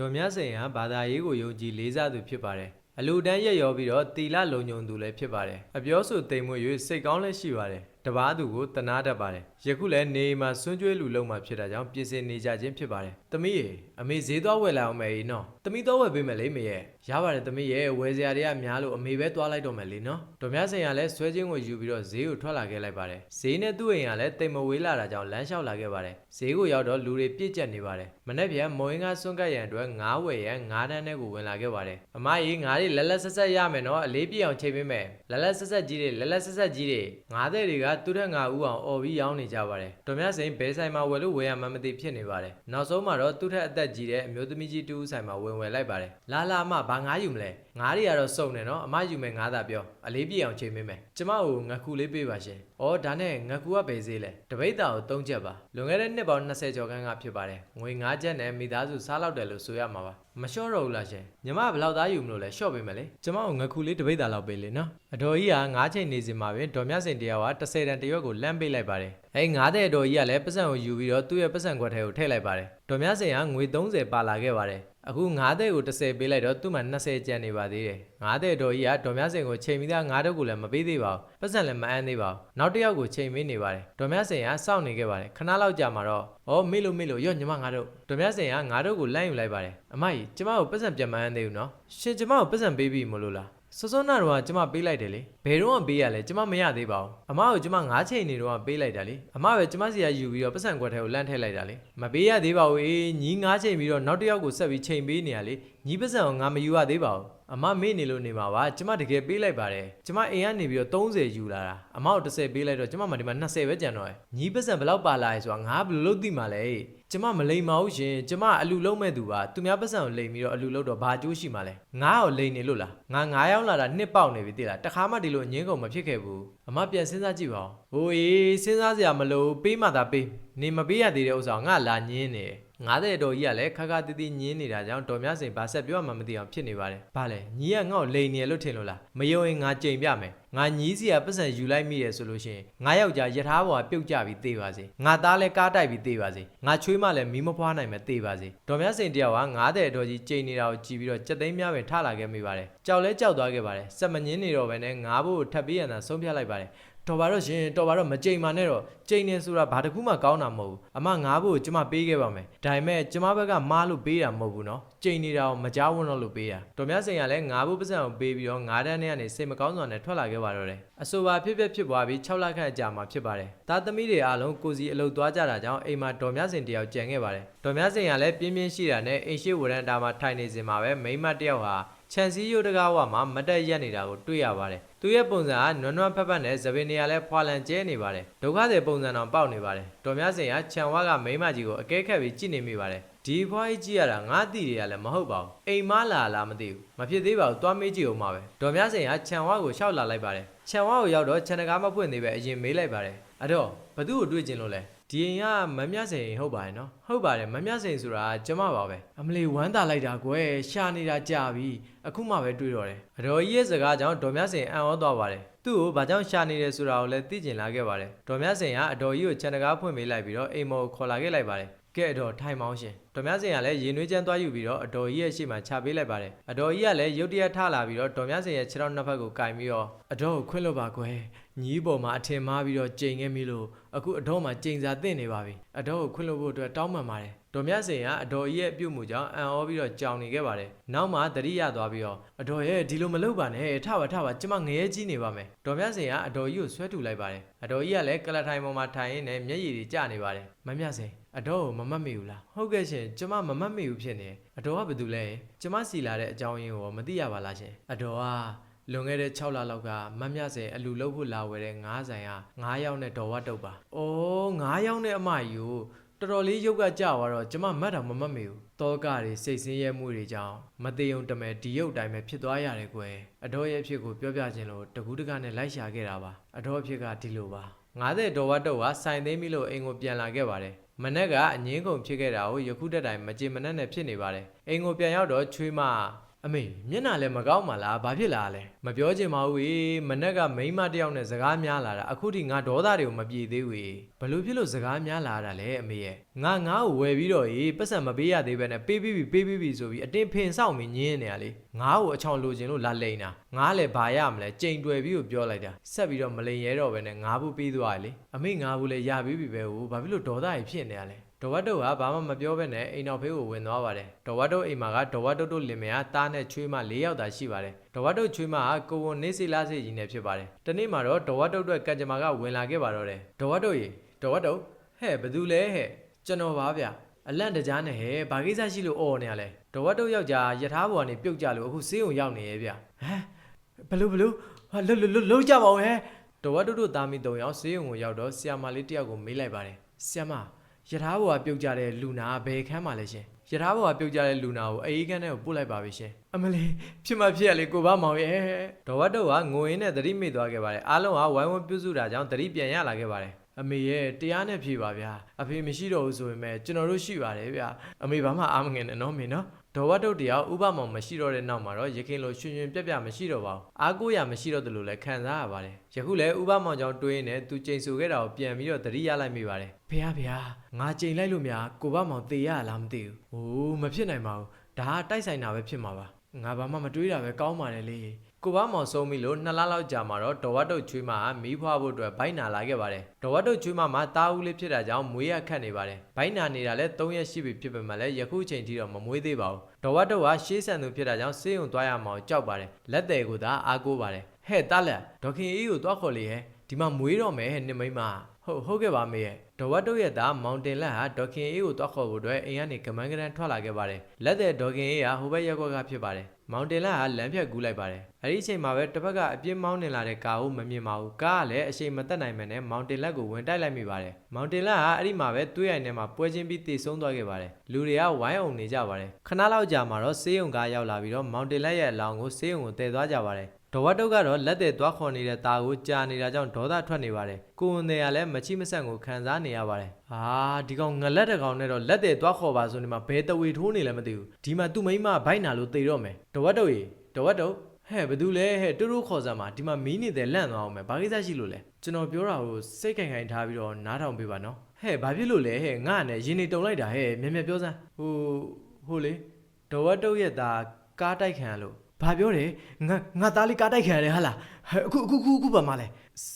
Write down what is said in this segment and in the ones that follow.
ဒေါ်မြစိန်ဟာဘာသာရေးကိုယုံကြည်လေးစားသူဖြစ်ပါတယ်အလူတန်းရက်ရောပြီးတော့တီလလုံညုံသူလည်းဖြစ်ပါတယ်အပြောဆိုတိမ်မွေ့၍စိတ်ကောင်းလည်းရှိပါတယ်တပားသူကိုတနာတတ်ပါတယ်ယခုလည်းနေအိမ်မှာစွန့်ကြွေးလူလုံးမှာဖြစ်တာကြောင့်ပြင်ဆင်နေကြခြင်းဖြစ်ပါတယ်သမီးရေအမေဈေးသွားဝယ်လာအောင်မယ်နော်သမီးသွားဝယ်ပေးမယ်လေမေရဲ့ရပါတယ်သမီးရဲ့ဝယ်စရာတွေကများလို့အမေပဲသွားလိုက်တော့မယ်လေနော်ဒေါ်မြစိန်ကလည်းဆွဲချင်းကိုယူပြီးတော့ဈေးကိုထွက်လာခဲ့လိုက်ပါတယ်ဈေးနဲ့သူ့အိမ်ကလည်းတိမ်မဝေးလာတာကြောင့်လမ်းလျှောက်လာခဲ့ပါတယ်ဈေးကိုရောက်တော့လူတွေပြည့်ကျက်နေပါတယ်မနေ့ပြန်မော်ရင်ကစွန့်ကတ်ရန်အတွက်ငားဝယ်ရန်ငားတန်းထဲကိုဝင်လာခဲ့ပါတယ်အမကြီးငားတွေလက်လက်ဆက်ဆက်ရမယ်နော်အလေးပြည့်အောင်ချိန်ပေးမယ်လက်လက်ဆက်ဆက်ကြီးတွေလက်လက်ဆက်ဆက်ကြီးတွေငားတဲ့တွေကသူ့ထက်ငါဦးအောင်អော်ပြီးရောင်းနေကြပါတယ်ဒေါ်မြစိန်ဘဲဆိုင်မှာဝယ်လို့ဝယ်ရမှမသိဖြစ်နေပါတယ်နောက်ဆုံးမှာတော့သူ့ထက်အသက်ကြီးတဲ့အမျိုးသမီးကြီးတူဦးဆိုင်မှာဝင်ဝယ်လိုက်ပါတယ်လာလာအမဘာငားယူမလဲငားတွေကတော့စုံနေနော်အမယူမယ်ငားသာပြောအလေးပြည့်အောင်ချိန်ပေးမယ်ကျမကိုငကူလေးပေးပါရှင်ဩဒါနဲ့ငကူကဘယ်ဈေးလဲတပိတ်တာကို၃ချက်ပါလွန်ခဲ့တဲ့နှစ်ပေါင်း20ကျော်ခန့်ကဖြစ်ပါတယ်ငွေ9ချက်နဲ့မိသားစုစားလောက်တယ်လို့ဆိုရမှာပါ မလျှော့တော့ဘူးလားရှင်ညီမကဘယ်လောက်သားယူမလို့လဲလျှော့ပေးမယ်လေကျမကိုငကူလေးတပိတ်တာလောက်ပေးလေနော်အတော်ကြီးက9ချိန်နေစင်မှာပဲဒေါ်မြစိန်တယောက်က30တန်တရွက်ကိုလမ်းပေးလိုက်ပါတယ်အဲ9တဲ့အတော်ကြီးကလည်းပတ်စံကိုယူပြီးတော့သူ့ရဲ့ပတ်စံခွက်ထဲကိုထည့်လိုက်ပါတယ်ဒေါ်မြစိန်ကငွေ30ပါလာခဲ့ပါတယ် အခု9တဲ့ကို30ပေးလိုက်တော့သူ့မှာ20ကျန်နေပါသေးတယ်9တဲ့တော်ကြီးကဒေါ်မြစိန်ကိုချိန်ပြီးသား9တုပ်ကိုလည်းမပေးသေးပါဘူးပတ်စံလည်းမအမ်းသေးပါဘူးနောက်တစ်ယောက်ကိုချိန်ပေးနေပါတယ်ဒေါ်မြစိန်ကစောင့်နေခဲ့ပါတယ်ခဏလောက်ကြာမှာတော့ဩမေ့လို့မေ့လို့ရော့ညီမ9တုပ်ဒေါ်မြစိန်က9တုပ်ကိုလမ်းယူလိုက်ပါတယ်အမကြီးကျမကိုပတ်စံပြန်မအမ်းသေးဘူးနော်ရှင်ကျမကိုပတ်စံပေးပြီမလို့လား စောစောနာတော့ကကျမပေးလိုက်တယ်လေဘယ်တော့မှပေးရလဲကျမမရသေးပါဘူးအမကိုကျမ9ချိန်နေတော့ပေးလိုက်တာလေအမပဲကျမစီကယူပြီးတော့ပတ်စံခွက်ထဲကိုလန့်ထည့်လိုက်တာလေမပေးရသေးပါဘူးအေးညီ9ချိန်ပြီးတော့နောက်တစ်ယောက်ကိုဆက်ပြီးချိန်ပေးနေရလေညီပတ်စံကိုငါမယူရသေးပါဘူး အမမေ့နေလို့နေမှာပါကျမတကယ်ပေးလိုက်ပါတယ်ကျမအိမ်ကနေပြီးတော့30ယူလာတာအမကို30ပေးလိုက်တော့ကျမမှဒီမှာ20ပဲကျန်တော့ရယ်ညီပတ်စံဘယ်လောက်ပါလာရဲဆိုတာငါဘယ်လိုလုပ်သိမှာလဲကျမမလိမ်ပါဘူးရှင်ကျမအလူလုံးမဲ့သူပါသူများပတ်စံကိုလိမ်ပြီးတော့အလူလုံးတော့ဘာကျိုးရှိမှာလဲငါ့ကိုလိမ်နေလို့လားငါ9ရောက်လာတာနှစ်ပေါက်နေပြီတိလားတခါမှဒီလိုအငင်းကုန်မဖြစ်ခဲ့ဘူးအမပြန်စဉ်းစားကြည့်ပါဦးဟိုအေးစဉ်းစားစရာမလိုပေးမှသာပေးနေမပေးရသေးတဲ့ဥစ္စာကိုငါလာညင်းနေတယ် 90တော်ကြီးကလည်းခါခါတီးတီးညင်းနေတာကြောင့်တော်များစင်ဘာဆက်ပြောမှမသိအောင်ဖြစ်နေပါတယ်။ဘာလဲညီကငေါ့လိန်နေလို့ထင်လို့လား။မယုံရင်ငါကြိမ်ပြမယ်။ငါညီးစီကပတ်စံယူလိုက်မိရဆိုလို့ရှိရင်ငါယောက်ျားယထာဘောကပြုတ်ကြပြီးသေပါစေ။ငါသားလည်းကားတိုက်ပြီးသေပါစေ။ငါချွေးမလည်းမီးမဖွားနိုင်မဲ့သေပါစေ။တော်များစင်တယောက်က90တော်ကြီးကြိမ်နေတာကိုကြည့်ပြီးတော့ကြက်သိမ်းများပင်ထလာခဲ့မိပါတယ်။ကြောက်လဲကြောက်သွားခဲ့ပါတယ်။စက်မငင်းနေတော့ဘဲနဲ့ငါ့ဘို့ကိုထပ်ပေးရန်သာဆုံးဖြတ်လိုက်ပါတယ်။ တော်ပါတော့ရှင်တော်ပါတော့မကြိမ်ပါနဲ့တော့ကြိမ်နေဆိုတာဘာတစ်ခုမှကောင်းတာမဟုတ်ဘူးအမငားဖို့ကျမပေးခဲ့ပါမယ်ဒါပေမဲ့ကျမဘက်ကမားလို့ပေးတာမဟုတ်ဘူးနော်ကြိမ်နေတာကိုမကြောက်ဝန်းတော့လို့ပေးတာတော်များစိန်ကလည်းငားဖို့ပတ်စံကိုပေးပြီးတော့ငားတန်းထဲကနေစိတ်မကောင်းစွာနဲ့ထွက်လာခဲ့ပါတော့တယ်အဆိုပါဖြစ်ဖြစ်ဖြစ်ပွားပြီး6လခန့်အကြာမှာဖြစ်ပါတယ်သားသမီးတွေအားလုံးကိုစီအလုပ်သွားကြတာကြောင့်အိမ်မှာတော်များစိန်တယောက်ကြံခဲ့ပါတယ်တော်များစိန်ကလည်းပြင်းပြင်းရှိတာနဲ့အိမ်ရှိဝရန်တာမှာထိုင်နေစဉ်မှာပဲမိန်းမတစ်ယောက်ဟာ ခြံစည်းရိုးတကားဝမှာမတက်ရက်နေတာကိုတွေ့ရပါတယ်။သူရဲ့ပုံစံကနွမ်းနွမ်းဖက်ဖက်နဲ့သပင်နေရာလဲဖွာလန်ကျဲနေပါတယ်။ဒုက္ခတဲ့ပုံစံတော်ပေါက်နေပါတယ်။တော်များစင်ကခြံဝါကမိန်းမကြီးကိုအကဲခတ်ပြီးကြည့်နေမိပါတယ်။ဒီဖွားကြီးကြည့်ရတာငါတိတွေကလည်းမဟုတ်ပါဘူး။အိမ်မလာလားမသိဘူး။မဖြစ်သေးပါဘူး။သွားမေးကြည့်အောင်ပါပဲ။တော်များစင်ကခြံဝါကိုရှောက်လာလိုက်ပါတယ်။ခြံဝါကိုရောက်တော့ခြံတကားမဖွင့်သေးပဲအရင်မေးလိုက်ပါတယ်။အဲ့တော့ဘသူ့ကိုတွေ့ကျင်လို့လဲ။ ဒီအိမ်ကမမြစိန်ဟုတ်ပါတယ်နော်ဟုတ်ပါတယ်မမြစိန်ဆိုတာကျမပါပဲအမလီဝမ်းသာလိုက်တာကွယ်ရှာနေတာကြာပြီအခုမှပဲတွေ့တော့တယ်အတော်ကြီးရဲ့စကားကြောင့်ဒေါ်မြစိန်အံ့ဩသွားပါတယ်သူ့ကိုဘာကြောင့်ရှာနေတယ်ဆိုတာကိုလည်းသိကျင်လာခဲ့ပါတယ်ဒေါ်မြစိန်ကအတော်ကြီးကိုခြံတကားဖွင့်ပေးလိုက်ပြီးတော့အိမ်မော်ကိုခေါ်လာခဲ့လိုက်ပါတယ်ကဲအတော်ထိုင်မောင်းရှင်ဒေါ်မြစင်ကလည်းရင်နွေးချမ်းသွားယူပြီးတော့အတော်ကြီးရဲ့ရှေ့မှာချပေးလိုက်ပါတယ်အတော်ကြီးကလည်းရုတ်တရက်ထလာပြီးတော့ဒေါ်မြစင်ရဲ့ခြေထောက်နှစ်ဖက်ကိုကင်ပြီးတော့အတော်ကိုခွင့်လွတ်ပါကွယ် ညီးပေါ်မှာအထင်မှားပြီးတော့ကြိမ်ခဲ့မိလို့အခုအတော်မှာကြိမ်စာတင့်နေပါပြီအတော်ကိုခွင့်လွတ်ဖို့အတွက်တောင်းပန်ပါတယ်ဒေါ်မြစင်ကအတော်ကြီးရဲ့အပြုတ်မှုကြောင့်အံ့ဩပြီးတော့ကြောင်နေခဲ့ပါတယ်နောက်မှတတိယသွားပြီးတော့အတော်ရဲ့ဒီလိုမလုပ်ပါနဲ့ထပါထပါကျမငရဲကြီးနေပါမယ်ဒေါ်မြစင်ကအတော်ကြီးကိုဆွဲထုတ်လိုက်ပါတယ်အတော်ကြီးကလည်းကလထိုင်ပေါ်မှာထိုင်ရင်းနဲ့မျက်ရည်တွေကျနေပါတယ်မမြစင်အတော်ကိုမမတ်မိဘူးလားဟုတ်ကဲ့ရှင်ကျမမမတ်မိဘူးဖြစ်နေအတော်ကဘာတူလဲကျမစီလာတဲ့အကြောင်းရင်းကိုမသိရပါလားရှင်အတော်က လွန်ခဲ့တဲ့6လလောက်ကမတ်မြစင်အလူလုပ်ဖို့လာဝယ်တဲ့9ဆိုင်က9ယောက်နဲ့ဒေါ်ဝတ်တုပ်ပါ။အိုး9ယောက်နဲ့အမကြီးကိုတော်တော်လေးရုပ်ကကြသွားတော့ကျမမတ်တော်မမတ်မိဘူး။တောကတွေစိတ်ဆင်းရဲမှုတွေကြောင့်မသေးုံတမဲဒီရုပ်တိုင်းပဲဖြစ်သွားရတယ်ကွယ်။အတော်ရဲ့အဖြစ်ကိုပြောပြခြင်းလို့တကူးတကနဲ့လိုက်ရှာခဲ့တာပါ။အတော်အဖြစ်ကဒီလိုပါ။90ဒေါ်ဝတ်တုပ်ကစိုင်သိမ်းပြီလို့အိမ်ကိုပြန်လာခဲ့ပါတယ်။မနက်ကအငင်းကုန်ဖြစ်ခဲ့တာကိုယခုတက်တိုင်မကြေမနက်နဲ့ဖြစ်နေပါတယ်။အိမ်ကိုပြန်ရောက်တော့ချွေးမ အမေမျက်နှာလည်းမကောင်းပါလားဘာဖြစ်လာလဲမပြောချင်ပါဘူးေမနက်ကမိန်းမတစ်ယောက်နဲ့စကားများလာတာအခုထိငါဒေါသတွေကိုမပြေသေးဘူးေဘလို့ဖြစ်လို့စကားများလာတာလဲအမေရဲ့ငါငါ့ကိုဝယ်ပြီးတော့ေပတ်စံမပေးရသေးပဲနဲ့ပေးပြီးပြီပေးပြီးပြီဆိုပြီးအတင်းဖင်ဆောင်ပြီးညင်းနေရလေငါ့ကိုအချောင်လိုချင်လို့လာလိန်တာငါလည်းဘာရမလဲကြိမ်တွယ်ပြီးကိုပြောလိုက်တာဆက်ပြီးတော့မလိန်ရဲတော့ပဲနဲ့ငါဘူးပြီးသွားရလေအမေငါဘူးလည်းရပြီးပြီပဲဟိုဘာဖြစ်လို့ဒေါသကြီးဖြစ်နေရလဲ ဒေါ်ဝတ်တုတ်ကဘာမှမပြောဘဲနဲ့အိမ်တော်ဖေးကိုဝင်သွားပါတယ်ဒေါ်ဝတ်တုတ်အိမ်မှာကဒေါ်ဝတ်တုတ်တို့လင်မယားတားနဲ့ချွေးမ၄ယောက်သာရှိပါတယ်ဒေါ်ဝတ်တုတ်ချွေးမကကိုဝန်နေစီလာစီကြီးနဲ့ဖြစ်ပါတယ်တနေ့မှာတော့ဒေါ်ဝတ်တုတ်အတွက်ကံကြမ္မာကဝင်လာခဲ့ပါတော့တယ်ဒေါ်ဝတ်တုတ်ရေဒေါ်ဝတ်တုတ်ဟဲ့ဘသူလဲဟဲ့ကျွန်တော်ပါဗျအလန့်တကြားနဲ့ဟဲ့ဘာကိစ္စရှိလို့အော်နေရလဲဒေါ်ဝတ်တုတ်ယောက်ျားယထာဘောကနေပြုတ်ကြလို့အခုဆေးုံရောက်နေရဲ့ဗျဟမ်ဘလို့ဘလို့ဟာလှုပ်လှုပ်လှုပ်ကြပါဦးဟဲ့ဒေါ်ဝတ်တုတ်တို့သားမီ၃ယောက်ဆေးုံကိုရောက်တော့ဆီယာမလေးတစ်ယောက်ကိုမေးလိုက်ပါတယ်ဆီယာမ ယထာဘောကပြုတ်ကြတဲ့လူနာကဘယ်ခန်းမှာလဲရှင်ယထာဘောကပြုတ်ကြတဲ့လူနာကိုအေးခန်းထဲကိုပို့လိုက်ပါပြီရှင်အမလီဖြစ်မှဖြစ်ရလေကိုဘမောင်ရဲ့ဒေါ်ဝတ်တော့ကငိုရင်းနဲ့သတိမေ့သွားခဲ့ပါတယ်အားလုံးကဝိုင်းဝန်းပြုစုတာကြောင့်သတိပြန်ရလာခဲ့ပါတယ်အမေရဲ့တရားနဲ့ဖြေပါဗျာအဖေမရှိတော့ဘူးဆိုပေမဲ့ကျွန်တော်တို့ရှိပါတယ်ဗျာအမေဘာမှအားမငယ်နဲ့နော်မေနော် ဒေါ်ဝတ်တုတ်တရားဥပမောင်မရှိတော့တဲ့နောက်မှာတော့ရခင်လိုရှင်ရှင်ပြက်ပြက်မရှိတော့ပါဘူးအားကိုးရမရှိတော့တယ်လို့လည်းခံစားရပါတယ်ယခုလည်းဥပမောင်ကြောင့်တွေးနေသူချိန်ဆူခဲ့တာကိုပြန်ပြီးတော့သတိရလိုက်မိပါတယ်ဖေဟာဖေဟာငါချိန်လိုက်လို့များကိုဘမောင်တေရလားမသိဘူးဟိုးမဖြစ်နိုင်ပါဘူးဒါကတိုက်ဆိုင်တာပဲဖြစ်မှာပါငါဘာမှမတွေးတာပဲကောင်းပါတယ်လေ ကိုဘမောင်ဆုံးပြီလို့နှစ်လလောက်ကြာမှာတော့ဒေါ်ဝတ်တုတ်ချွေးမကမီးဖွားဖို့အတွက်ဘိုင်းနာလာခဲ့ပါတယ်ဒေါ်ဝတ်တုတ်ချွေးမမှာတားဦးလေးဖြစ်တာကြောင့်မွေးရခတ်နေပါတယ်ဘိုင်းနာနေတာလည်း3ရက်ရှိပြီဖြစ်ပေမဲ့လည်းယခုချိန်ထိတော့မမွေးသေးပါဘူးဒေါ်ဝတ်တုတ်ကရှေးဆန်သူဖြစ်တာကြောင့်စေးုံသွားရမှာကိုကြောက်ပါတယ်လက်တယ်ကိုသာအားကိုးပါတယ်ဟဲ့တားလက်ဒေါခင်အေးကိုသွားခေါ်လေဟဲ့ဒီမှာမွေးတော့မယ်ဟဲ့နှစ်မိန်းမဟုတ်ဟုတ်ကဲ့ပါမေရဲ့ဒေါ်ဝတ်တုတ်ရဲ့သားမောင်တင်လက်ဟာဒေါခင်အေးကိုသွားခေါ်ဖို့အတွက်အိမ်ကနေကမန်းကရန်ထွက်လာခဲ့ပါတယ်လက်တဲ့ဒေါခင်အေးကဟိုဘက်ရက်ကွက်ကဖြစ်ပါတယ် မောင်တင်လက်ကလမ်းဖြတ်ကူးလိုက်ပါတယ်။အဲဒီအချိန်မှာပဲတစ်ဖက်ကအပြင်းမောင်းနေလာတဲ့ကာကိုမမြင်ပါဘူး။ကားကလည်းအချိန်မသက်နိုင်မနဲ့မောင်တင်လက်ကိုဝင်တိုက်လိုက်မိပါတယ်။မောင်တင်လက်ကအဲ့ဒီမှာပဲတွေးရိုင်ထဲမှာပွဲချင်းပြီးတေဆုံးသွားခဲ့ပါတယ်။လူတွေကဝိုင်းအောင်နေကြပါတယ်။ခဏလောက်ကြာမှာတော့ဆေးရုံကားရောက်လာပြီးတော့မောင်တင်လက်ရဲ့အလောင်းကိုဆေးရုံကိုတည်သွားကြပါတယ်။ ဒေါ်ဝတ်တုတ်ကတော့လက်သေးသွားခေါ်နေတဲ့ตาကိုကြာနေတာကြောင့်ဒေါသထွက်နေပါတယ်။ကိုဝန်တွေကလည်းမချိမဆက်ကိုခံစားနေရပါတယ်။အာဒီကောင်ငလက်တကောင်နဲ့တော့လက်သေးသွားခေါ်ပါဆိုနေမှာဘယ်တဝေထိုးနေလဲမသိဘူး။ဒီမှာသူ့မိန်းမဘိုက်နာလို့တေတော့မယ်။ဒေါ်ဝတ်တုတ်ရေဒေါ်ဝတ်တုတ်ဟဲ့ဘသူလဲဟဲ့တူတူခေါ်စမ်းမှာဒီမှာမီးနေတယ်လန့်သွားအောင်မယ်။ဘာကိစ္စရှိလို့လဲ။ကျွန်တော်ပြောတာကိုစိတ်ခိုင်ခိုင်ထားပြီးတော့နားထောင်ပေးပါနော်။ဟဲ့ဘာဖြစ်လို့လဲဟဲ့ငါနဲ့ရင်နေတုံလိုက်တာဟဲ့မြင်မြင်ပြောစမ်း။ဟိုဟိုလေဒေါ်ဝတ်တုတ်ရဲ့သားကားတိုက်ခံရလို့ ဘာပြောတယ်ငါငါသားလေးကားတိုက်ခံရတယ်ဟာလားဟဲ့အခုအခုအခုအခုပါမလဲ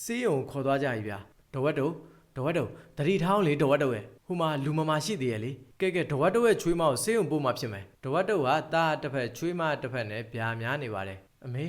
စေးရုံခေါ်သွားကြပြီဗျာဒေါ်ဝတ်တုတ်ဒေါ်ဝတ်တုတ်တတိထောင်းလေဒေါ်ဝတ်တုတ်ရဲ့ဟိုမှာလူမမရှိသေးရဲ့လေကဲကဲဒေါ်ဝတ်တုတ်ရဲ့ချွေးမကိုစေးရုံပို့မှဖြစ်မယ်ဒေါ်ဝတ်တုတ်ကတားတစ်ဖက်ချွေးမတစ်ဖက်နဲ့ဗျာများနေပါတယ်အမေ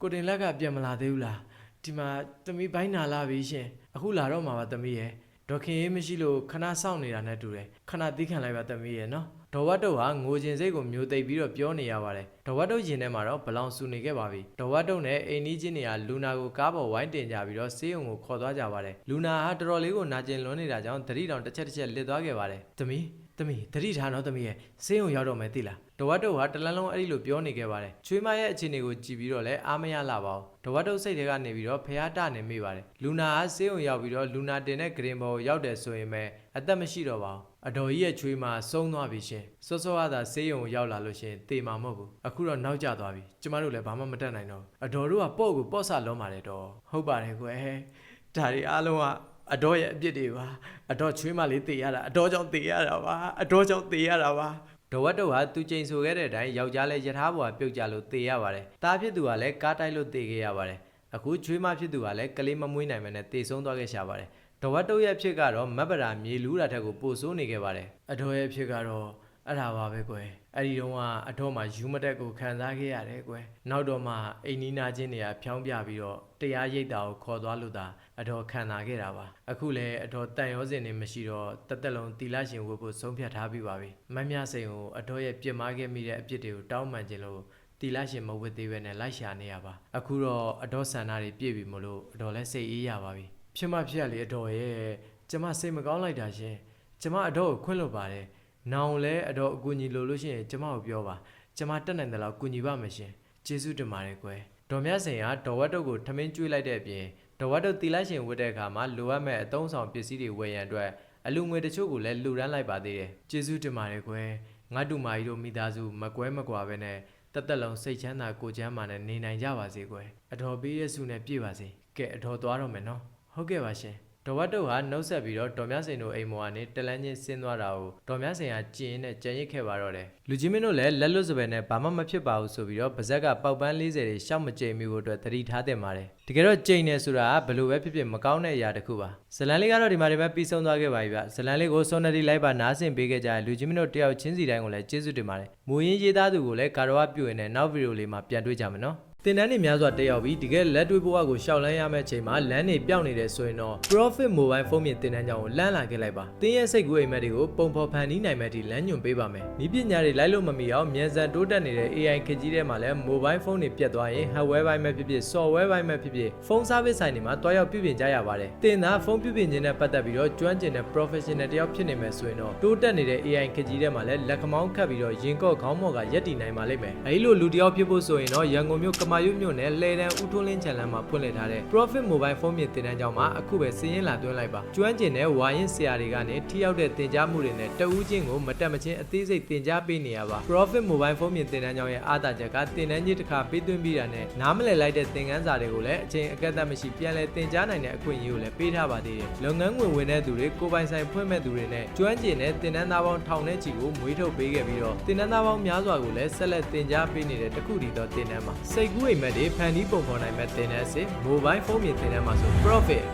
ကိုတင်လက်ကပြန်မလာသေးဘူးလားဒီမှာသမီးဘိုင်းနာလာပြီရှင်အခုလာတော့မှာပါသမီးရဲ့ဒေါခင်ရေးမရှိလို့ခဏစောင့်နေတာနဲ့တူတယ်ခဏသီးခံလိုက်ပါသမီးရဲ့နော် ဒေါ်ဝတ်တုတ်ဟာငိုခြင်းစိတ်ကိုမျိုးသိပ်ပြီးတော့ပြောနေရပါတယ်ဒေါ်ဝတ်တုတ်ရင်ထဲမှာတော့ဘလောင်ဆူနေခဲ့ပါပြီဒေါ်ဝတ်တုတ်နဲ့အိမ်နီးချင်းတွေကလူနာကိုကားပေါ်ဝိုင်းတင်ကြပြီးတော့ဆေးရုံကိုခေါ်သွားကြပါတယ်လူနာဟာတော်တော်လေးကိုနာကျင်လွန်းနေတာကြောင့်သတိတောင်တစ်ချက်တစ်ချက်လစ်သွားခဲ့ပါတယ်သမီးသမီးသတိထားနော်သမီးရဲ့ဆေးရုံရောက်တော့မယ်သိလားဒဝတ်တုတ်ဟာတလန်းလုံးအဲ့ဒီလိုပြောနေခဲ့ပါတယ်ချွေးမရဲ့အခြေအနေကိုကြည့်ပြီးတော့လည်းအားမရလာပါဘူးဒဝတ်တုတ်စိတ်တွေကနေပြီးတော့ဖះတနေမိပါတယ်လူနာဟာဆေးရုံရောက်ပြီးတော့လူနာတင်တဲ့ဂရင်ဘော်ကိုရောက်တယ်ဆိုရင်ပဲအသက်မရှိတော့ပါဘူး အတော်ကြီးရဲ့ချွေးမဆုံးသွားပြီရှင်စောစောကသာဆေးရုံကိုရောက်လာလို့ရှင်တေမှာမဟုတ်ဘူးအခုတော့နောက်ကျသွားပြီကျမတို့လည်းဘာမှမတတ်နိုင်တော့ဘူးအတော်တို့ကပေါ့ကိုပေါ့ဆလုံးပါတယ်တော့ဟုတ်ပါတယ်ကွယ်ဒါတွေအားလုံးကအတော်ရဲ့အပြစ်တွေပါအတော်ချွေးမလေးတေရတာအတော်ကြောင့်တေရတာပါအတော်ကြောင့်တေရတာပါဒဝတ်တော့ဟာသူချိန်ဆိုခဲ့တဲ့အတိုင်းယောက်ျားလဲယထာဘွားပြုတ်ကြလို့တေရပါတယ်တားဖြစ်သူကလည်းကားတိုက်လို့တေခဲ့ရပါတယ်အခုချွေးမဖြစ်သူကလည်းကလေးမမွေးနိုင်မနဲ့တေဆုံးသွားခဲ့ရှာပါတယ် ဒဝတ်တုတ်ရဲ့ဖြစ်ကတော့မက်ပရာမြေလူးတာထက်ကိုပိုဆိုးနေခဲ့ပါတယ်အတော်ရဲ့ဖြစ်ကတော့အဲ့ဒါပါပဲကွယ်အဲ့ဒီတော့ကအတော့မှယူမတက်ကိုခံစားခဲ့ရတယ်ကွယ်နောက်တော့မှအိမ်နီးနာချင်းတွေကဖြောင်းပြပြီးတော့တရားရိပ်တာကိုခေါ်သွားလို့သာအတော်ခံနာခဲ့တာပါအခုလည်းအတော်တန်ရောစင်နေမရှိတော့တက်တက်လုံးတီလာရှင်ဝတ်ဖို့ဆုံးဖြတ်ထားပြီးပါပြီမမြစိန်ကိုအတော်ရဲ့ပြစ်မှားခဲ့မိတဲ့အပြစ်တွေကိုတောင်းပန်ခြင်းလို့တီလာရှင်မဝတ်သေးပဲနဲ့လိုက်ရှာနေရပါအခုတော့အတော်ဆန္ဒတွေပြည့်ပြီမလို့အတော်လည်းစိတ်အေးရပါပြီ ဖြစ်မှဖြစ်ရလေအတော်ရဲ့ကျမစိတ်မကောင်းလိုက်တာရှင်ကျမအတော်ကိုခွင့်လွတ်ပါတယ်နောင်လည်းအတော်အကူအညီလိုလို့ရှိရင်ကျမကိုပြောပါကျမတက်နိုင်တယ်လို့ကူညီပါမယ်ရှင်ကျေးဇူးတင်ပါတယ်ကွယ်ဒေါ်မြတ်စိန်ကဒေါ်ဝတ်တုတ်ကိုထမင်းကျွေးလိုက်တဲ့အပြင်ဒေါ်ဝတ်တုတ်တီလိုက်ရှင်ဝတ်တဲ့အခါမှာလိုအပ်မဲ့အသုံးဆောင်ပစ္စည်းတွေဝယ်ရန်အတွက်အလူငွေတချို့ကိုလည်းလှူဒန်းလိုက်ပါသေးတယ်ကျေးဇူးတင်ပါတယ်ကွယ်ငါတူမာကြီးတို့မိသားစုမကွဲမကွာပဲနဲ့တက်တက်လုံးစိတ်ချမ်းသာကိုယ်ချမ်းသာနဲ့နေနိုင်ကြပါစေကွယ်အတော်ပေးရဲ့စုနဲ့ပြည့်ပါစေကဲအတော်သွားတော့မယ်နော် ဟုတ်ကဲ့ပါရှင်တော်ဝတ်တို့ဟာနှုတ်ဆက်ပြီးတော့တော်မြစိန်တို့အိမ်မော်ကနေတလန်းချင်းဆင်းသွားတာကိုတော်မြစိန်ကကြည်ရင်နဲ့ကြံရစ်ခဲ့ပါတော့တယ်လူကြီးမင်းတို့လည်းလက်လွတ်စပယ်နဲ့ဘာမှမဖြစ်ပါဘူးဆိုပြီးတော့ပါဇက်ကပေါက်ပန်း40တွေရှောက်မကြိမ်မျိုးအတွက်သတိထားတင်ပါတယ်တကယ်တော့ကြိမ်နေဆိုတာကဘယ်လိုပဲဖြစ်ဖြစ်မကောင်းတဲ့အရာတစ်ခုပါဇလန်လေးကတော့ဒီမှာဒီမှာပြီးဆုံးသွားခဲ့ပါပြီဗျဇလန်လေးကိုစောနတီလိုက်ပါနားဆင်ပေးခဲ့ကြတဲ့လူကြီးမင်းတို့တယောက်ချင်းစီတိုင်းကိုလည်းကျေးဇူးတင်ပါတယ်မူရင်းရေးသားသူကိုလည်းကာရဝပြုရင်နဲ့နောက်ဗီဒီယိုလေးမှာပြန်တွေ့ကြမယ်နော် တင်တန်းနေများစွာတက်ရောက်ပြီးတကယ်လက်တွေ့ဘဝကိုရှောက်လန်းရမယ့်အချိန်မှာလမ်းနေပြောင်းနေတယ်ဆိုရင်တော့ Profit Mobile Phone မြင်တင်တန်းကြောင်းကိုလမ်းလာခဲ့လိုက်ပါ။တင်းရဲ့စိတ်ကူးအိမ်မက်တွေကိုပုံဖော်ဖန်တီးနိုင်မဲ့ဒီလမ်းညွန်ပေးပါမယ်။ဤပညာတွေလိုက်လို့မမီအောင်မြန်ဆန်တိုးတက်နေတဲ့ AI ခေတ်ကြီးထဲမှာလည်း Mobile Phone တွေပြတ်သွားရင် Hardware ဘိုင်းမဲ့ဖြစ်ဖြစ် Software ဘိုင်းမဲ့ဖြစ်ဖြစ် Phone Service ဆိုင်တွေမှာတွားရောက်ပြုပြင်ကြရပါတယ်။တင်သားဖုန်းပြုပြင်ခြင်းနဲ့ပတ်သက်ပြီးတော့ကျွမ်းကျင်တဲ့ Professional တယောက်ဖြစ်နေမယ်ဆိုရင်တော့တိုးတက်နေတဲ့ AI ခေတ်ကြီးထဲမှာလည်းလက်ခမောင်းခတ်ပြီးတော့ရင်ကော့ခေါင်းမော့ကရက်တည်နိုင်ပါလိမ့်မယ်။အဲဒီလိုလူတယောက်ဖြစ်ဖို့ဆိုရင်တော့ရန်ကုန်မြို့ကမရွတ်မြို့နယ်လဲတန်းဦးထွန်းလင်းချန်လန်မှာဖွင့်လှစ်ထားတဲ့ Profit Mobile Phone မြင့်တင်တန်းကြောင်းမှာအခုပဲစီးရင်လာသွင်းလိုက်ပါကျွမ်းကျင်တဲ့ဝါရင်ဆရာတွေကနေထိရောက်တဲ့တင် जा မှုတွေနဲ့တဦးချင်းကိုမတက်မချင်းအသေးစိတ်တင် जा ပေးနေရပါ Profit Mobile Phone မြင့်တင်တန်းကြောင်းရဲ့အားသာချက်ကတင်တန်းကြီးတစ်ခါပေးသွင်းပြီးတာနဲ့နားမလည်လိုက်တဲ့သင်ခန်းစာတွေကိုလည်းအချိန်အကန့်အသတ်မရှိပြန်လည်တင် जा နိုင်တဲ့အခွင့်အရေးကိုလည်းပေးထားပါသေးတယ်လုပ်ငန်းဝင်ဝင်တဲ့သူတွေကိုယ်ပိုင်ဆိုင်ဖွင့်မဲ့သူတွေနဲ့ကျွမ်းကျင်တဲ့တင်တန်းသားပေါင်းထောင်နဲ့ချီကိုမွေးထုတ်ပေးခဲ့ပြီးတော့တင်တန်းသားပေါင်းများစွာကိုလည်းဆက်လက်တင် जा ပေးနေတဲ့တခုတည်းသောတင်တန်းမှာစိတ်ကူး အိမ်မက်တွေဖန်တီးပုံဖော်နိုင်မဲ့တင်တန်းစစ် mobile phone မြင်တင်တန်းမှာဆို profit